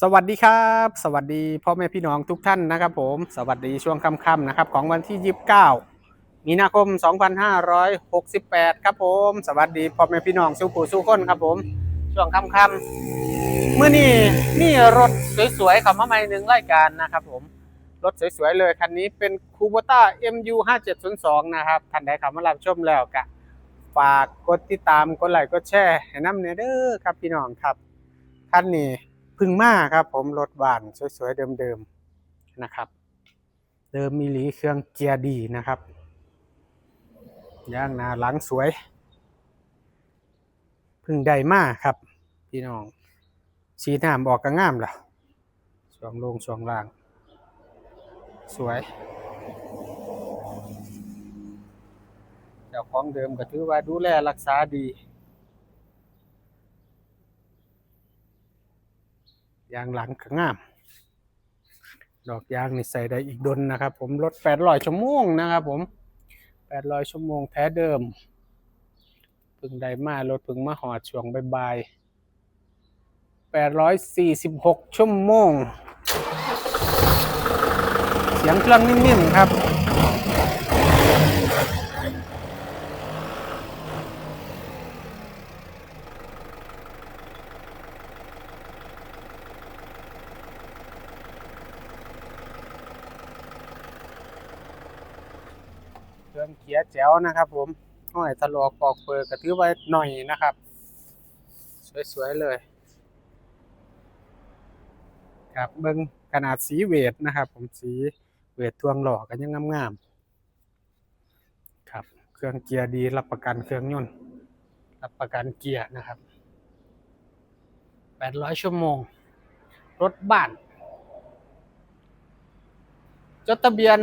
สวัสดีครับ สวัสดีพ่อแม่พี่น้องทุกท่านนะครับผมสวัสดีช่วงค่ำๆนะครับของวันที่ 29 มีนาคม 2568 ครับผม สวัสดีพ่อแม่พี่น้องสู้ผู้สู้คนครับผม ช่วงค่ำๆเมื่อนี้นี่รถสวยๆขับมาใหม่หนึ่งรายการนะครับผมรถสวยๆเลยคันนี้เป็นคูโบต้า MU 5702 นะครับท่านใดขับมารับชมแล้วก็ฝากกดติดตามกดไลค์กดแชร์ให้น้ำเนเด้อครับพี่น้องครับคันนี้ พึ่งมาครับผมรถบ้านสวยๆเดิมๆนะครับ เดิมมีหลีเครื่องเกียร์ดีนะครับย่างหน้าหลังสวย พึ่งได้มาครับ พี่น้องสีน้ำบอกกระงามล่ะช่วงลงช่วงล่าง สวยเจ้าของเดิมก็ถือว่าดูแลรักษาดี ยางหลังก็งาม ดอกยางนี่ใส่ได้อีกดนนะครับ ผมรถ800ชั่วโมงนะครับ ผม800ชั่วโมงแท้เดิมพึ่งได้มารถพึ่งมาหอดช่วงบ่ายๆ846ชั่วโมง เสียงเครื่องนิ่มๆครับ เครื่องเกียแจ๋วนะครับ ผมห้อยถลอกปอกเปิดกระถือไว้หน่อยนะครับ สวยๆเลยครับเบิ้งขนาดสีเวทนะครับ ผมสีเวททวงหล่อกันยังงามๆครับ เครื่องเกียร์ดีรับประกันเครื่องยนต์รับประกันเกียร์นะครับ800 ชั่วโมง รถบ้าน จดทะเบียน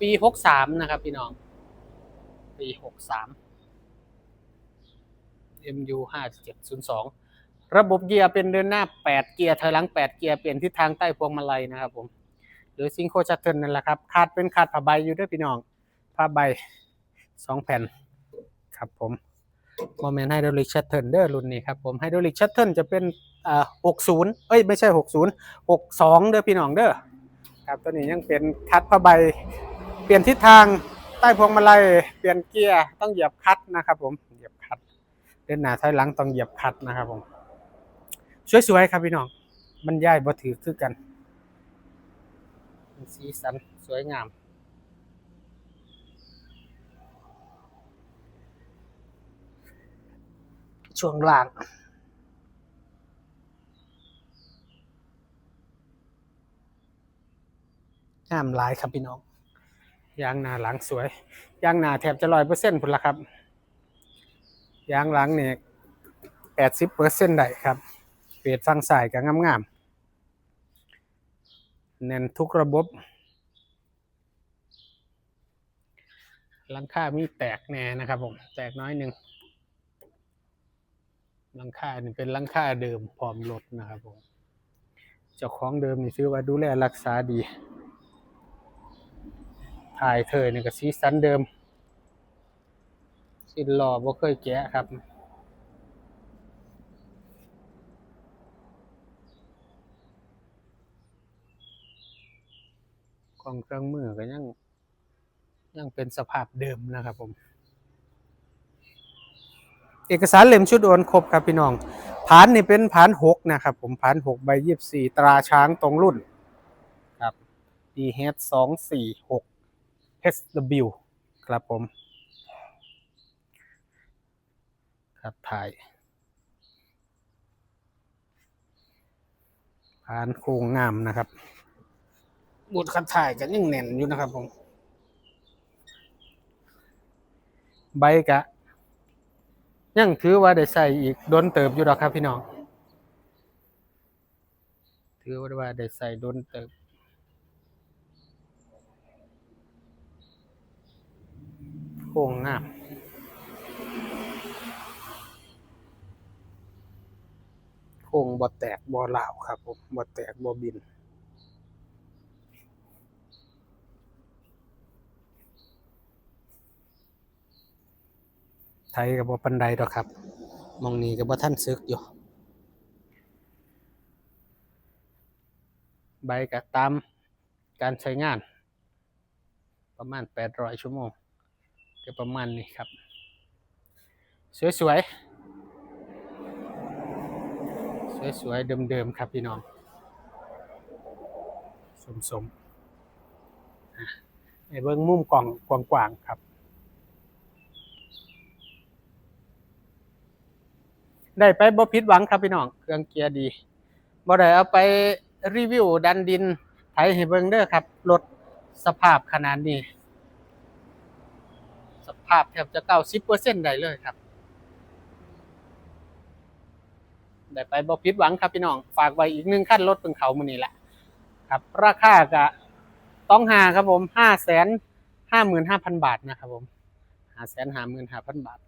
ปีหกสามนะครับ พี่น้อง ปีหกสาม MU ห้าเจ็ดศูนย์สองระบบเกียร์เป็นเดินหน้าแปดเกียร์ถอยหลังแปดเกียร์เปลี่ยนทิศทางใต้พวงมาลัยนะครับผม หรือซิงโครชัตเทิลนั่นแหละครับคาดเป็นคาดผ้าใบอยู่ด้วยพี่น้องผ้าใบสองแผ่นครับผมโมเมนต์ไฮดรอลิกชัตเทิลเด้อรุ่นนี้ครับผมไฮดรอลิกชัตเทิลจะเป็นอ่าหกศูนย์เอ้ยไม่ใช่หกศูนย์หกสองเด้อพี่น้องเด้อ ครับตัวนี้ยังเป็นคัดผ้าใบ เปลี่ยนทิศทางใต้พวงมาลัยเปลี่ยนเกียร์ต้องเหยียบคัดนะครับผมเหยียบคัดเดินหน้าถอยหลังต้องเหยียบคัดนะครับผมสวยๆครับพี่น้องบรรยายบ่ถือคือกันสีสันสวยงามช่วงล่าง งามหลายครับพี่น้องยางหน้าหลังสวยยางหน้าแทบจะร้อยเปอร์เซ็นต์พุ่นละครับยางหลังเนี่ยแปดสิบเปอร์เซ็นต์ได้ครับเปรดฟังสายก็งามงามๆแน่นทุกระบบหลังคามีแตกแน่นะครับผมแตกน้อยหนึ่งหลังคานี่เป็นหลังคาเดิมพร้อมรถนะครับผมเจ้าของเดิมนี่ถือว่าดูแลรักษาดี ถ่ายเธอเนี่ยก็สีสันเดิม สิ้นหล่อบ่เคยแกะครับของเครื่องมือก็ยัง ยังเป็นสภาพเดิมนะครับผม เอกสารเล่มชุดโอนครบครับพี่น้องผานนี่เป็นผานหกนะครับผมผานหกใบยี่สี่ตราช้างตรงรุ่น ครับ DH สองสี่หก HW ครับผม ครับถ่าย ผ่านโครงงามนะครับบุดคัดถ่ายกันยังแน่นอยู่นะครับผม ใบกะ ยังถือว่าได้ใส่อีกโดนเติบอยู่ดอกครับพี่น้อง ถือว่าได้ใส่โดนเติบ ค้งงามโค้งบ่แตกบ่เหลาครับผมบ่แตกบ่บินไทยกับบ่ปันใดดอกครับมองนี้กับบ่ท่านซึกอยู่ใบก็ตามการใช้งาน ประมาณ 800 ชั่วโมง ก็ประมาณนี้ครับ สวยๆ สวยๆ เดิมๆ ครับพี่น้อง สมๆอะในเบิ้งมุมกล่องกว้างๆ ครับ ได้ไปบ่ผิดหวังครับพี่น้อง เครื่องเกียร์ดีบ่ได้เอาไปรีวิวดันดินไถให้เบิ่งเด้อครับรถสภาพขนาดนี้ ภาพแทบจะเก้าสิบเปอร์เซ็นต์ได้เลยครับได้ไปบอพิดหวังครับพี่น้อง ฝากไว้อีกหนึ่งขั้นลดเป็นเขามือนี้แหละครับ ราคากะต้องหาครับผมห้าแสนห้าหมื่นห้าพันบาทนะครับผมห้าแสนห้าหมื่นห้าพันบาท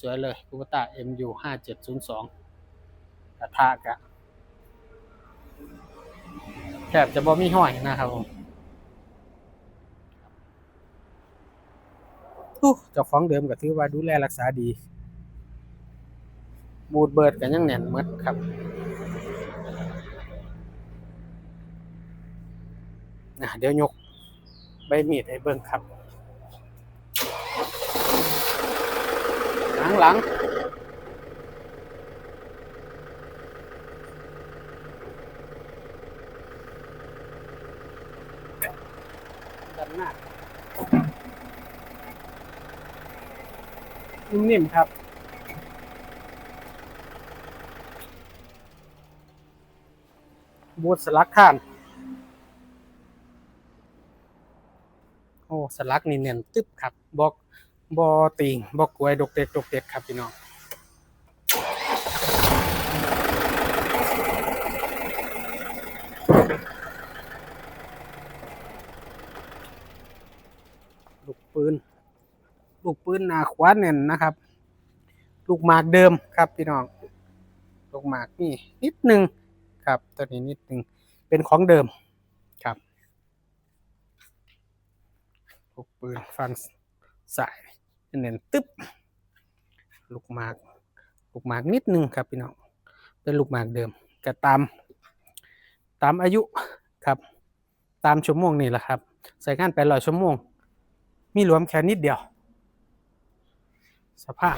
สวยๆเลยกูปตาเอ็มยูห้าเจ็ดศูนย์สองกระทะกะแทบจะบอมีห้อยนะครับผม เจ้าของเดิมก็ถือว่าดูแลรักษาดีบูดเบิดกันยังแน่นหมดครับนะเดี๋ยวยกใบมีดให้เบิ่งครับ หลังหลังด้านหน้า นิ่มๆครับบูทสลักข้าน โอ้ สลักนี่เน่นตึ๊บครับบอกบอติงบอกกวยดกเด็กดกเด็กครับพี่น้อง ลูกปืน ลูกปืนหนาขวาเน่นนะครับ ลูกหมากเดิมครับพี่น้อง ลูกหมากนี่นิดนึงครับตัวนี้นิดนึงเป็นของเดิมครับลูกปืนฟันสายเน่นตึ๊บลูกหมาก ลูกหมากนิดนึงครับพี่น้องเป็นลูกหมากเดิมก็ตามตามอายุครับตามชั่วโมงนี่แหละครับ ใส่งานไปร้อยชั่วโมง มีรวมแค่นิดเดียว สภาพ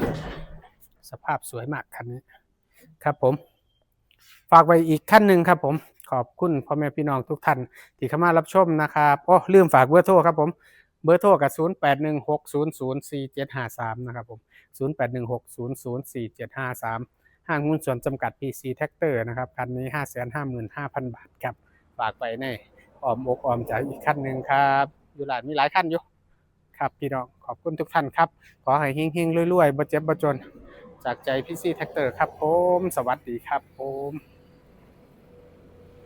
สภาพสวยมากคันนี้ครับผม ฝากไว้อีกขั้นหนึ่งครับผม ขอบคุณพ่อแม่พี่น้องทุกท่านที่เข้ามารับชมนะครับโอ้ลืมฝากเบอร์โทรครับผมเบอร์โทรกับ 0 8 1 6 0 0 4 7 5 3 นะครับผม 0 8 1 6 0 0 4 7 5 3 ห้างหุ้นส่วนจำกัด PC Tractor นะครับคันนี้ 555,000 บาทครับ ฝากไปในออมอกออมใจอีกขั้นหนึ่งครับ อยู่หลานมีหลายขั้นอยู่ ครับพี่น้องขอบคุณทุกท่านครับ ขอให้เฮงๆรวยๆบ่เจ็บบ่จน จากใจพี่ซีแท็กเตอร์ครับผม สวัสดีครับผม